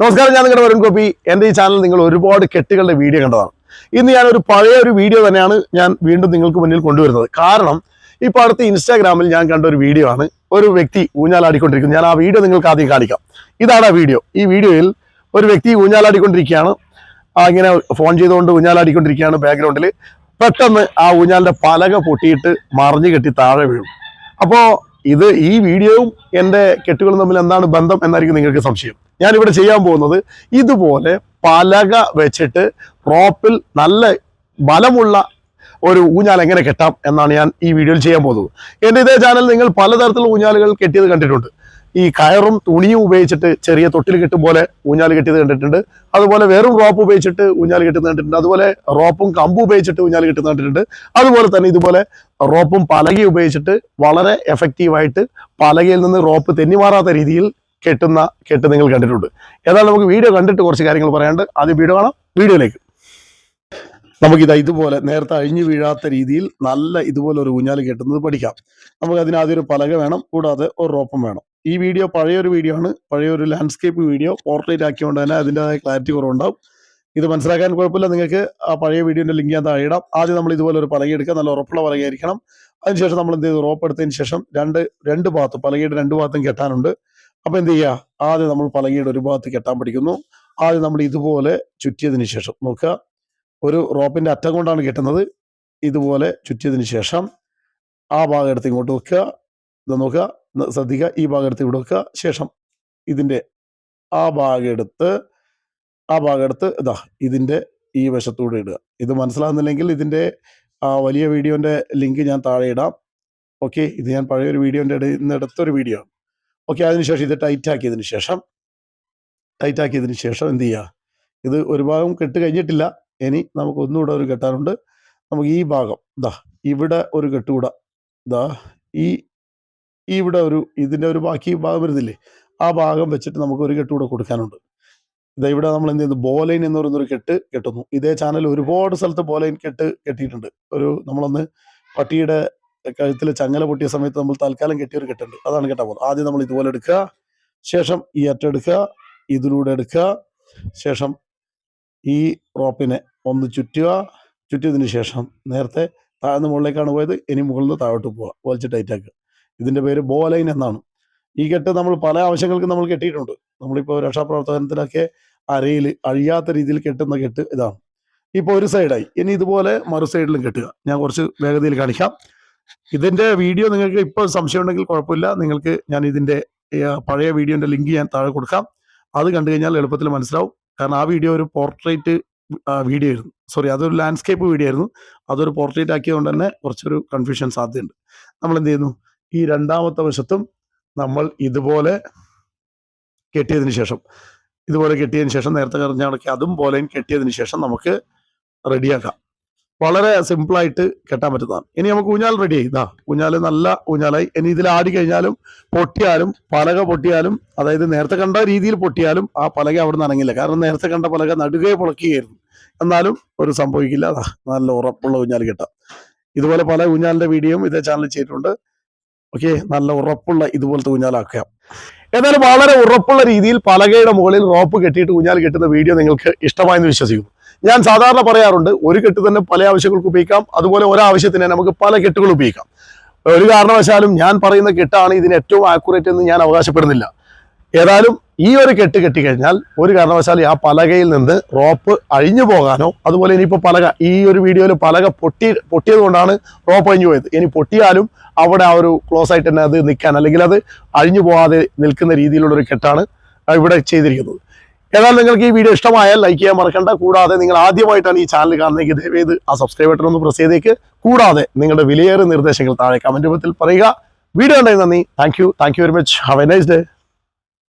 നമസ്കാരം ഞാൻ നിങ്ങളുടെ വരുൺ കോപ്പി എന്റെ ഈ ചാനൽ നിങ്ങൾ ഒരുപാട് കെട്ടുകളുടെ വീഡിയോ കണ്ടതാണ്. ഇന്ന് ഞാൻ ഒരു പഴയ ഒരു വീഡിയോ തന്നെയാണ് ഞാൻ വീണ്ടും നിങ്ങൾക്ക് മുന്നിൽ കൊണ്ടുവരുന്നത്. കാരണം ഇപ്പോൾ അടുത്ത് ഇൻസ്റ്റാഗ്രാമിൽ ഞാൻ കണ്ട ഒരു വീഡിയോ ആണ്. ഒരു വ്യക്തി ഊഞ്ഞാലാടിക്കൊണ്ടിരിക്കുന്നത് ഞാൻ ആ വീഡിയോ നിങ്ങൾക്ക് ആദ്യം കാണിക്കാം. ഇതാണ് ആ വീഡിയോ. ഈ വീഡിയോയിൽ ഒരു വ്യക്തി ഊഞ്ഞാലാടിക്കൊണ്ടിരിക്കുകയാണ്. ഇങ്ങനെ ഫോൺ ചെയ്തുകൊണ്ട് ഊഞ്ഞാലാടിക്കൊണ്ടിരിക്കുകയാണ് ബാക്ക്ഗ്രൗണ്ടിൽ പെട്ടെന്ന് ആ ഊഞ്ഞാലിന്റെ പലക പൊട്ടിയിട്ട് മറിഞ്ഞു കെട്ടി താഴെ വീഴും. അപ്പോൾ ഇത് ഈ വീഡിയോയും എന്റെ കെട്ടുകളും തമ്മിൽ എന്താണ് ബന്ധം എന്നായിരിക്കും നിങ്ങൾക്ക് സംശയം. ഞാനിവിടെ ചെയ്യാൻ പോകുന്നത് ഇതുപോലെ പലക വെച്ചിട്ട് റോപ്പിൽ നല്ല ബലമുള്ള ഒരു ഊഞ്ഞാൽ എങ്ങനെ കെട്ടാം എന്നാണ് ഞാൻ ഈ വീഡിയോയിൽ ചെയ്യാൻ പോകുന്നത്. എന്റെ ഇതേ ചാനൽ നിങ്ങൾ പലതരത്തിലുള്ള ഊഞ്ഞാലുകൾ കെട്ടിയത് കണ്ടിട്ടുണ്ട്. ഈ കയറും തുണിയും ഉപയോഗിച്ചിട്ട് ചെറിയ തൊട്ടിൽ കെട്ടും പോലെ ഊഞ്ഞാൽ കെട്ടിയത് കണ്ടിട്ടുണ്ട്. അതുപോലെ വെറും റോപ്പ് ഉപയോഗിച്ചിട്ട് ഊഞ്ഞാൽ കെട്ടുന്നത് കണ്ടിട്ടുണ്ട്. അതുപോലെ റോപ്പും കമ്പ് ഉപയോഗിച്ചിട്ട് ഊഞ്ഞാൽ കെട്ടുന്നത് കണ്ടിട്ടുണ്ട്. അതുപോലെ തന്നെ ഇതുപോലെ റോപ്പും പലകയും ഉപയോഗിച്ചിട്ട് വളരെ എഫക്റ്റീവായിട്ട് പലകയിൽ നിന്ന് റോപ്പ് തെന്നിമാറാത്ത രീതിയിൽ കെട്ടുന്ന കെട്ട് നിങ്ങൾ കണ്ടിട്ടുണ്ട്. ഏതായാലും നമുക്ക് വീഡിയോ കണ്ടിട്ട് കുറച്ച് കാര്യങ്ങൾ പറയാണ്ട് ആദ്യം വീഡിയോ കാണാം. വീഡിയോയിലേക്ക്. നമുക്കിത് ഇതുപോലെ നേരത്തെ അഴിഞ്ഞു വീഴാത്ത രീതിയിൽ നല്ല ഇതുപോലെ ഒരു ഊഞ്ഞാൽ കെട്ടുന്നത് പഠിക്കാം. നമുക്ക് അതിനാദ്യം ഒരു പലക വേണം. കൂടാതെ ഒരു റോപ്പം വേണം. ഈ വീഡിയോ പഴയൊരു വീഡിയോ ആണ്. പഴയൊരു ലാൻഡ്സ്കേപ്പ് വീഡിയോ പോർട്രേറ്റ് ആക്കിയതുകൊണ്ട് തന്നെ അതിന്റെതായ ക്ലാരിറ്റി കുറവുണ്ടാവും. ഇത് മനസ്സിലാക്കാൻ കുഴപ്പമില്ല. നിങ്ങൾക്ക് ആ പഴയ വീഡിയോന്റെ ലിങ്ക് ഞാൻ താഴെ ഇടാം. ആദ്യം നമ്മൾ ഇതുപോലെ ഒരു പലക എടുക്കുക. നല്ല ഉറപ്പുള്ള പലകയായിരിക്കണം. അതിനുശേഷം നമ്മൾ എന്ത് ചെയ്തു? റോപ്പ് എടുത്തതിന് ശേഷം രണ്ട് രണ്ട് ഭാഗത്തും പലകയുടെ രണ്ട് ഭാഗത്തും കെട്ടാനുണ്ട്. അപ്പൊ എന്ത് ചെയ്യുക ആദ്യം നമ്മൾ പലകയുടെ ഒരു ഭാഗത്ത് കെട്ടാൻ പഠിക്കുന്നു. ആദ്യം നമ്മൾ ഇതുപോലെ ചുറ്റിയതിന് ശേഷം നോക്കുക. ഒരു റോപ്പിന്റെ അറ്റം കൊണ്ടാണ് കെട്ടുന്നത്. ഇതുപോലെ ചുറ്റിയതിന് ശേഷം ആ ഭാഗം എടുത്ത് ഇങ്ങോട്ട് വെക്കുക. ഇത് നോക്കുക. ശ്രദ്ധിക്കുക. ഈ ഭാഗം എടുത്ത് ഇവിടെ വെക്കുക. ശേഷം ഇതിന്റെ ആ ഭാഗം എടുത്ത് ആ ഭാഗം എടുത്ത് ഇതാ ഇതിന്റെ ഈ വശത്തൂടെ ഇടുക. ഇത് മനസ്സിലാകുന്നില്ലെങ്കിൽ ഇതിന്റെ ആ വലിയ വീഡിയോന്റെ ലിങ്ക് ഞാൻ താഴെ ഇടാം. ഓക്കെ? ഇത് ഞാൻ പഴയൊരു വീഡിയോന്റെ ഇടയിൽ നിന്ന് എടുത്തൊരു വീഡിയോ ആണ്. ഓക്കെ അതിനുശേഷം ഇത് ടൈറ്റ് ആക്കിയതിന് ശേഷം ടൈറ്റ് ആക്കിയതിന് ശേഷം എന്ത് ചെയ്യുക ഇത് ഒരു ഭാഗം കെട്ട് കഴിഞ്ഞിട്ടില്ല. ഇനി നമുക്ക് ഒന്നുകൂടെ ഒരു കെട്ടാനുണ്ട്. നമുക്ക് ഈ ഭാഗം ഇതാ ഇവിടെ ഒരു കെട്ടുകൂടെ. ഇതാ ഈ ഇവിടെ ഒരു ഇതിന്റെ ഒരു ബാക്കി ഭാഗം വരുന്നില്ലേ ആ ഭാഗം വെച്ചിട്ട് നമുക്ക് ഒരു കെട്ടുകൂടെ കൊടുക്കാനുണ്ട്. ഇതാ ഇവിടെ നമ്മൾ എന്ത് ചെയ്യുന്നു? ബോലൈൻ എന്ന് പറയുന്നൊരു കെട്ട് കെട്ടുന്നു. ഇതേ ചാനൽ ഒരുപാട് സ്ഥലത്ത് ബോലൈൻ കെട്ട് കെട്ടിയിട്ടുണ്ട്. ഒരു നമ്മളൊന്ന് പട്ടിയുടെ കഴുത്തിൽ ചങ്ങല പൊട്ടിയ സമയത്ത് നമ്മൾ തൽക്കാലം കെട്ടിയ ഒരു കെട്ടുണ്ട്. അതാണ് കെട്ടാൻ പോകുന്നത്. ആദ്യം നമ്മൾ ഇതുപോലെ എടുക്കുക. ശേഷം ഈ അറ്റം എടുക്കുക. ഇതിലൂടെ എടുക്കുക. ശേഷം ഈ റോപ്പിനെ ഒന്ന് ചുറ്റുക. ചുറ്റിയതിന് ശേഷം നേരത്തെ താഴ്ന്ന മുകളിലേക്കാണ് പോയത്. ഇനി മുകളിൽ നിന്ന് താഴോട്ട് പോവുക. വലിച്ച് ടൈറ്റാക്കുക ഇതിന്റെ പേര് ബോലൈൻ എന്നാണ്. ഈ കെട്ട് നമ്മൾ പല ആവശ്യങ്ങൾക്കും നമ്മൾ കെട്ടിയിട്ടുണ്ട്. നമ്മളിപ്പോൾ രക്ഷാപ്രവർത്തനത്തിലൊക്കെ അരയിൽ അഴിയാത്ത രീതിയിൽ കെട്ടുന്ന കെട്ട് ഇതാണ്. ഇപ്പോൾ ഒരു സൈഡായി ഇനി ഇതുപോലെ മറു സൈഡിലും കെട്ടുക. ഞാൻ കുറച്ച് വേഗതയിൽ കാണിക്കാം. ഇതിന്റെ വീഡിയോ നിങ്ങൾക്ക് ഇപ്പോൾ സംശയം ഉണ്ടെങ്കിൽ കുഴപ്പമില്ല. നിങ്ങൾക്ക് ഞാൻ ഇതിന്റെ പഴയ വീഡിയോന്റെ ലിങ്ക് ഞാൻ താഴെ കൊടുക്കാം. അത് കണ്ടു കഴിഞ്ഞാൽ എളുപ്പത്തിൽ മനസ്സിലാവും. കാരണം ആ വീഡിയോ ഒരു പോർട്രേറ്റ് വീഡിയോ ആയിരുന്നു. സോറി അതൊരു ലാൻഡ്സ്കേപ്പ് വീഡിയോ ആയിരുന്നു. അതൊരു പോർട്രേറ്റ് ആക്കിയതുകൊണ്ട് തന്നെ കുറച്ചൊരു കൺഫ്യൂഷൻ സാധ്യതയുണ്ട്. നമ്മൾ എന്ത് ചെയ്യുന്നു? ഈ രണ്ടാമത്തെ വശത്തും നമ്മൾ ഇതുപോലെ കെട്ടിയതിന് ശേഷം ഇതുപോലെ കെട്ടിയതിന് ശേഷം നേരത്തെ കറിഞ്ഞ കണക്കി അതും പോലെയും കെട്ടിയതിന് ശേഷം നമുക്ക് റെഡിയാക്കാം. വളരെ സിമ്പിളായിട്ട് കെട്ടാൻ പറ്റുന്നതാണ്. ഇനി നമുക്ക് ഊഞ്ഞാൽ റെഡി ആയി. ഇതാ ഊഞ്ഞാൽ നല്ല ഊഞ്ഞാലായി. ഇനി ഇതിൽ ആടി കഴിഞ്ഞാലും പൊട്ടിയാലും പലക പൊട്ടിയാലും അതായത് നേരത്തെ കണ്ട രീതിയിൽ പൊട്ടിയാലും ആ പലക അവിടെ നിന്ന് അനങ്ങില്ല. കാരണം നേരത്തെ കണ്ട പലക നടുകയെ പൊളക്കുകയായിരുന്നു. എന്നാലും ഒരു സംഭവിക്കില്ല. അതാ നല്ല ഉറപ്പുള്ള ഊഞ്ഞാൽ കെട്ടാം. ഇതുപോലെ പല ഊഞ്ഞാലിന്റെ വീഡിയോയും ഇതേ ചാനൽ ചെയ്തിട്ടുണ്ട്. ഓക്കെ നല്ല ഉറപ്പുള്ള ഇതുപോലത്തെ ഊഞ്ഞാലാക്കാം എന്നാലും വളരെ ഉറപ്പുള്ള രീതിയിൽ പലകയുടെ മുകളിൽ റോപ്പ് കെട്ടിയിട്ട് ഊഞ്ഞാൽ കെട്ടുന്ന വീഡിയോ നിങ്ങൾക്ക് ഇഷ്ടമായെന്ന് വിശ്വസിക്കുന്നു. ഞാൻ സാധാരണ പറയാറുണ്ട് ഒരു കെട്ട് തന്നെ പല ആവശ്യങ്ങൾക്ക് ഉപയോഗിക്കാം അതുപോലെ ഒരാവശ്യത്തിന് നമുക്ക് പല കെട്ടുകൾ ഉപയോഗിക്കാം. ഒരു കാരണവശാലും ഞാൻ പറയുന്ന കെട്ടാണ് ഇതിന് ഏറ്റവും ആക്യുറേറ്റ് എന്ന് ഞാൻ അവകാശപ്പെടുന്നില്ല. ഏതായാലും ഈ ഒരു കെട്ട് കെട്ടിക്കഴിഞ്ഞാൽ ഒരു കാരണവശാലും ആ പലകയിൽ നിന്ന് റോപ്പ് അഴിഞ്ഞു പോകാനോ അതുപോലെ ഇനിയിപ്പോൾ പലക ഈ ഒരു വീഡിയോയിൽ പലക പൊട്ടി പൊട്ടിയത് കൊണ്ടാണ് റോപ്പ് അഴിഞ്ഞു പോയത്. ഇനി പൊട്ടിയാലും അവിടെ ആ ഒരു ക്ലോസ് ആയിട്ട് തന്നെ അത് നിൽക്കാൻ അല്ലെങ്കിൽ അത് അഴിഞ്ഞു പോകാതെ നിൽക്കുന്ന രീതിയിലുള്ള ഒരു കെട്ടാണ് ഇവിടെ ചെയ്തിരിക്കുന്നത്. ഏതായാലും നിങ്ങൾക്ക് ഈ വീഡിയോ ഇഷ്ടമായാൽ ലൈക്ക് ചെയ്യാൻ മറക്കണ്ട. കൂടാതെ നിങ്ങൾ ആദ്യമായിട്ടാണ് ഈ ചാനൽ കാണുന്നതെങ്കിൽ ദയവേത് ആ സബ്സ്ക്രൈബ് ബട്ടൺ ഒന്ന് പ്രസ് ചെയ്തേക്ക്. കൂടാതെ നിങ്ങളുടെ വിലയേറിയ നിർദ്ദേശങ്ങൾ താഴെ കമന്റ് രൂപത്തിൽ പറയുക. വീഡിയോ ഉണ്ടായി നന്ദി. Thank you thank you very much have a nice day